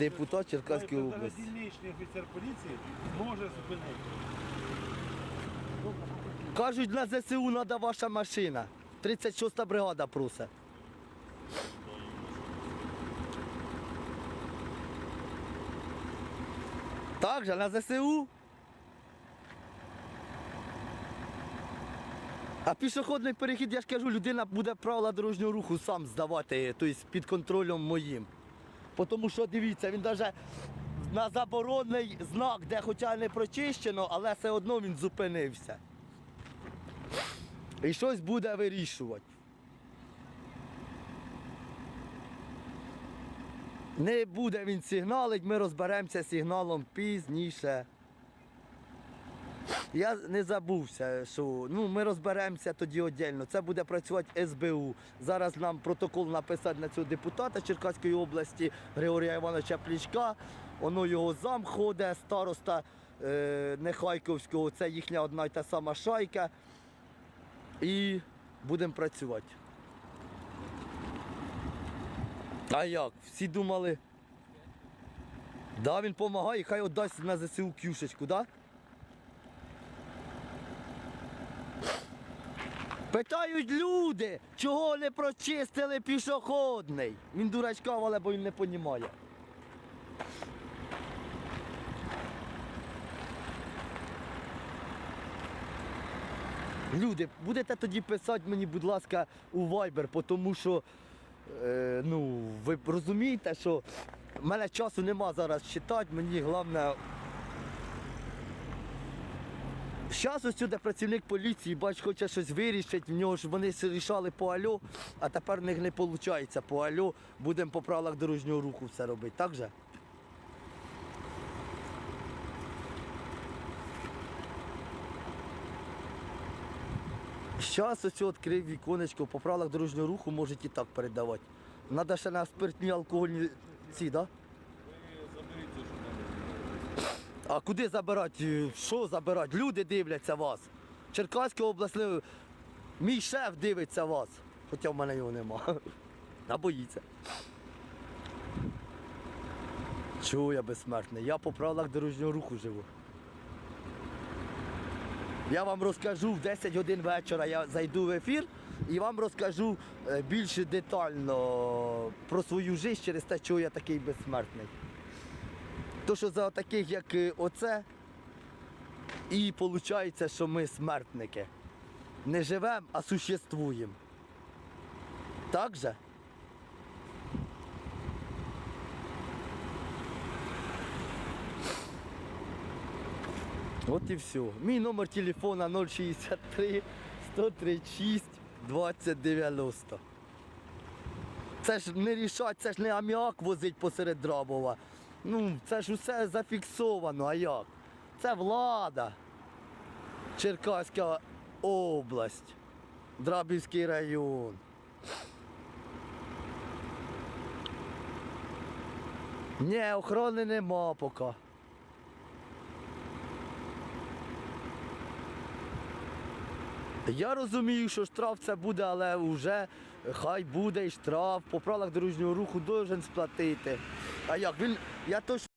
депутат Черкаської Навіть області. дільничний офіцер поліції може зупинити. Кажуть, на ЗСУ треба ваша машина. 36-та бригада просить. Так же, на ЗСУ. А пішохідний перехід, я ж кажу, людина буде правила дорожнього руху сам здавати, тобто під контролем моїм. Тому що дивіться, він навіть на заборонний знак, де хоча не прочищено, але все одно він зупинився. І щось буде вирішувати. Не буде він сигналить, ми розберемося з сигналом пізніше. Я не забувся, що ну, ми розберемося тоді віддільно. Це буде працювати СБУ. Зараз нам протокол написати на цього депутата Черкаської області Григорія Івановича Плічка. Воно його зам ходить, староста е, Нехайковського, це їхня одна й та сама шайка. І будемо працювати. А як? Всі думали. Да, він допомагає, хай віддасть на ЗСУ кюшечку, да? Питають люди, чого не прочистили пішохідний. Він дурачка, але бо він не розуміє. Люди, будете тоді писати мені, будь ласка, у Viber, тому що е, ну, ви розумієте, що в мене часу нема зараз читати, мені головне. Зараз ось сюди працівник поліції, бач, хоче щось вирішити, в нього ж вони рішали по альо, а тепер в них не виходить по альо, будемо по правилах дорожнього руху все робити, так же? Зараз ось відкрив віконечко, по правилах дорожнього руху можуть і так передавати. Треба ще на спиртні алкогольні ці, так? Да? А куди забирати? Що забирати? Люди дивляться вас. Черкаська обласне, мій шеф дивиться вас. Хоча в мене його нема. А боїться. Чого я безсмертний? Я по правилах дорожнього руху живу. Я вам розкажу в 10 годин вечора, я зайду в ефір і вам розкажу е, більш детально про свою життя через те, чого я такий безсмертний. То, що за таких, як е, оце, і виходить, що ми смертники. Не живемо, а существуємо. Так же? От і все. Мій номер телефона 063 136 2090. Це ж не рішать, це ж не аміак возить посеред Драбова. Ну, це ж усе зафіксовано, а як? Це влада. Черкаська область, Драбівський район. Ні, охорони нема поки. Я розумію, що штраф це буде, але вже хай буде і штраф. По правилах дорожнього руху должен сплатити. А як? Він, я точно